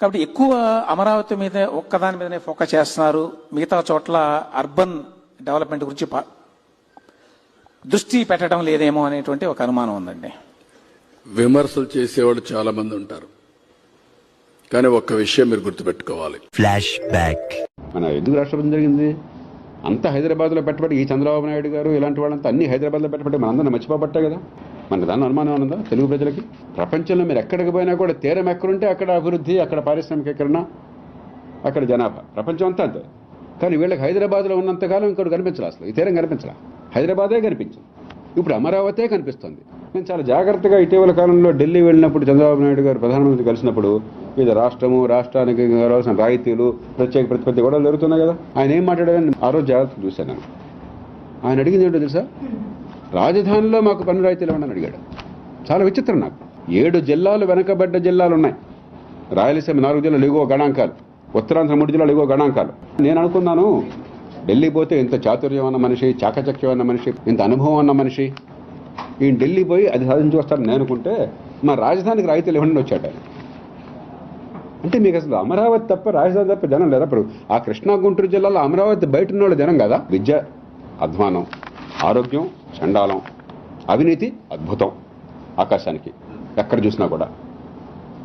కాబట్టి ఎక్కువ అమరావతి మీద ఒక్కదాని మీదనే ఫోకస్ చేస్తున్నారు. మిగతా చోట్ల అర్బన్ డెవలప్మెంట్ గురించి దృష్టి పెట్టడం లేదేమో అనేటువంటి ఒక అనుమానం ఉందండి. విమర్శలు చేసేవాళ్ళు చాలా మంది ఉంటారు. కానీ ఒక్క విషయం మీరు గుర్తుపెట్టుకోవాలి. ఫ్లాష్ బ్యాక్ మన ఎందుకు రాష్ట్రపతి జరిగింది? అంతా హైదరాబాద్లో పెట్టబడి ఈ చంద్రబాబు నాయుడు గారు ఇలాంటి వాళ్ళంతా అన్ని హైదరాబాద్లో పెట్టబడి మనందరం మర్చిపోబట్టే కదా. మన దాని అనుమానం ఉన్నదా తెలుగు ప్రజలకి? ప్రపంచంలో మీరు ఎక్కడికి పోయినా కూడా తీరం ఎక్కడుంటే అక్కడ అభివృద్ధి అక్కడ పారిశ్రామికీకరణ అక్కడ జనాభా. ప్రపంచం అంతా అంతే. కానీ వీళ్ళకి హైదరాబాద్లో ఉన్నంతకాలం ఇంకోటి కనిపించలే అసలు. ఈ తీరం కనిపించలే. హైదరాబాదే కనిపించింది. ఇప్పుడు అమరావతే కనిపిస్తుంది. నేను చాలా జాగ్రత్తగా ఇటీవల కాలంలో ఢిల్లీ వెళ్ళినప్పుడు చంద్రబాబు నాయుడు గారు ప్రధానమంత్రి కలిసినప్పుడు ఇది రాష్ట్రము రాష్ట్రానికి కావాల్సిన రాయితీలు ప్రత్యేక ప్రతిపత్తి కూడా జరుగుతున్నాయి కదా. ఆయన ఏం మాట్లాడారని ఆ రోజు జాగ్రత్తగా చూశాను నేను. ఆయన అడిగింది ఏంటో తెలుసా? రాజధానిలో మాకు పన్ను రాయితీలు ఇవ్వండి అని అడిగాడు. చాలా విచిత్రం నాకు. ఏడు జిల్లాలు వెనకబడ్డ జిల్లాలు ఉన్నాయి. రాయలసీమ నాలుగు జిల్లాలు ఎగువ గణాంకాలు. ఉత్తరాంధ్ర మూడు జిల్లాలు ఎగువ గణాంకాలు. నేను అనుకున్నాను ఢిల్లీ పోతే ఇంత చాతుర్యం అన్న మనిషి చాకచక్యం అన్న మనిషి ఇంత అనుభవం అన్న మనిషి. ఈయన ఢిల్లీ పోయి అది సాధించి వస్తారని నేను అనుకుంటే మా రాజధానికి రాయితీలు ఇవ్వండి వచ్చాట అంటే మీకు అసలు అమరావతి తప్ప రాజధాని తప్ప జనం లేదా ఇప్పుడు ఆ కృష్ణా గుంటూరు జిల్లాలో అమరావతి బయట ఉన్న వాళ్ళు జనం కదా? విద్య అధ్వానం ఆరోగ్యం చండాలం. అవినీతి అద్భుతం ఆకాశానికి. ఎక్కడ చూసినా కూడా.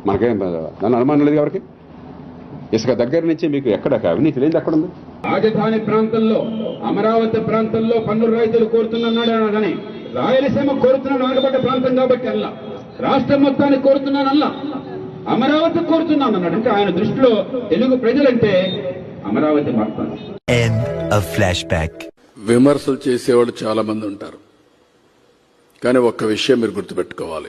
మనకేం దాని అనుమానం లేదు ఎవరికి? ఇసుక దగ్గర నుంచి మీకు ఎక్కడ అవినీతి లేదు ఎక్కడ ఉంది? రాజధాని ప్రాంతంలో అమరావతి ప్రాంతంలో పన్ను రైతులు కోరుతున్నాడు కానీ రాయలసీమ కోరుతున్నాడు వెనకబడ్డ ప్రాంతం కాబట్టి అల్లా రాష్ట్రం మొత్తాన్ని కోరుతున్నాను అల్లా అమరావతి కోరుతున్నాను అన్నాడు. అంటే ఆయన దృష్టిలో తెలుగు ప్రజలంటే అమరావతి మొత్తం. విమర్శలు చేసేవాళ్ళు చాలామంది ఉంటారు. కానీ ఒక్క విషయం మీరు గుర్తుపెట్టుకోవాలి.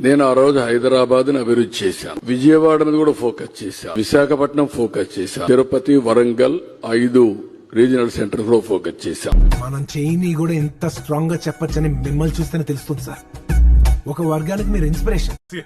నేను ఆ రోజు హైదరాబాద్ని అభివృద్ధి చేశాను. విజయవాడ మీద కూడా ఫోకస్ చేశాను. విశాఖపట్నం ఫోకస్ చేశాను. తిరుపతి వరంగల్ ఐదు రీజనల్ సెంటర్ కూడా ఫోకస్ చేశాం మనం చేయని కూడా ఎంత స్ట్రాంగ్గా చెప్పొచ్చని మిమ్మల్ని చూస్తేనే తెలుస్తుంది సార్. ఒక వర్గానికి మీరు ఇన్స్పిరేషన్